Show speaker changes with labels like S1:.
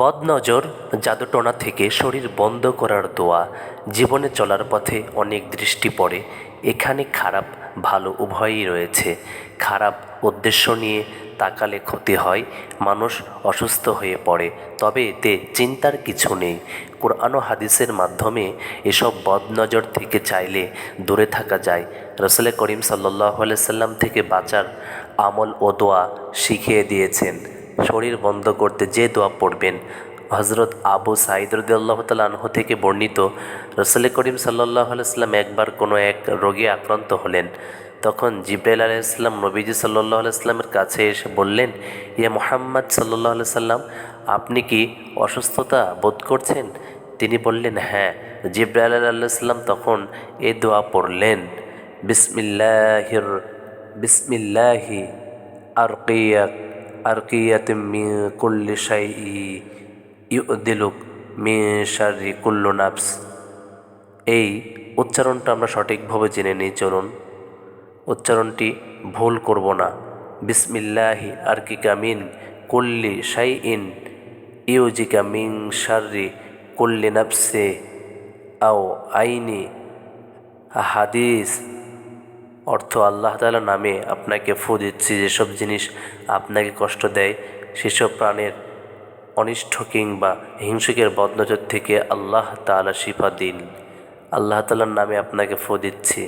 S1: বদনজর জাদুটোনা থেকে শরীর বন্ধ করার দোয়া, জীবনে চলার পথে অনেক দৃষ্টি পড়ে, এখানে খারাপ, ভালো উভয়ই রয়েছে। খারাপ উদ্দেশ্য নিয়ে তাকালে ক্ষতি হয়, মানুষ অসুস্থ হয়ে পড়ে, তবে এতে চিন্তার কিছু নেই। কোরআন হাদিসের মাধ্যমে এসব বদনজর থেকে চাইলে দূরে থাকা যায়। রসুল করিম সাল্লাহ সাল্লাম থেকে বাঁচার আমল ও দোয়া শিখিয়ে দিয়েছেন। শরীর বন্ধ করতে যে দোয়া পড়বেন। হজরত আবু সাইদ রদিয়াল্লাহ তালাহ থেকে বর্ণিত, রসুল করিম সাল্লাহ আলাইস্লাম একবার কোনো এক রোগে আক্রান্ত হলেন। তখন জিব্রাইল আলাইসলাম নবীজি সাল্লাহ আলাইস্লামের কাছে এসে বললেন, ইয়া মোহাম্মদ সাল্লাহ আলাইসাল্লাম আপনি কি অসুস্থতা বোধ করছেন? তিনি বললেন হ্যাঁ। জিব্রাইল আলাইসাল্লাম তখন এ দোয়া পড়লেন, বিসমিল্লাহির, বিসমিল্লাহি আরকিয়াক মি মি নাফস। এই উচ্চারণটা আমরা সঠিকভাবে জেনে নিই, চলুন। উচ্চারণটি ভুল করব না। বিসমিল্লাহি আরকিকা মিন কুল্লি শাই ইন ইউজিকা মিন শারি কুল্লি নাফসে। আও আইনি হাদিস অর্থ আল্লাহ তালা নামে আপনাকে ফু দিচ্ছি, যেসব জিনিস আপনাকে কষ্ট দেয়, সেসব প্রাণের অনিষ্ঠ কিংবা হিংসুকের বদনজর থেকে আল্লাহ তালা শিফা দিন। আল্লাহ তালার নামে আপনাকে ফু দিচ্ছি।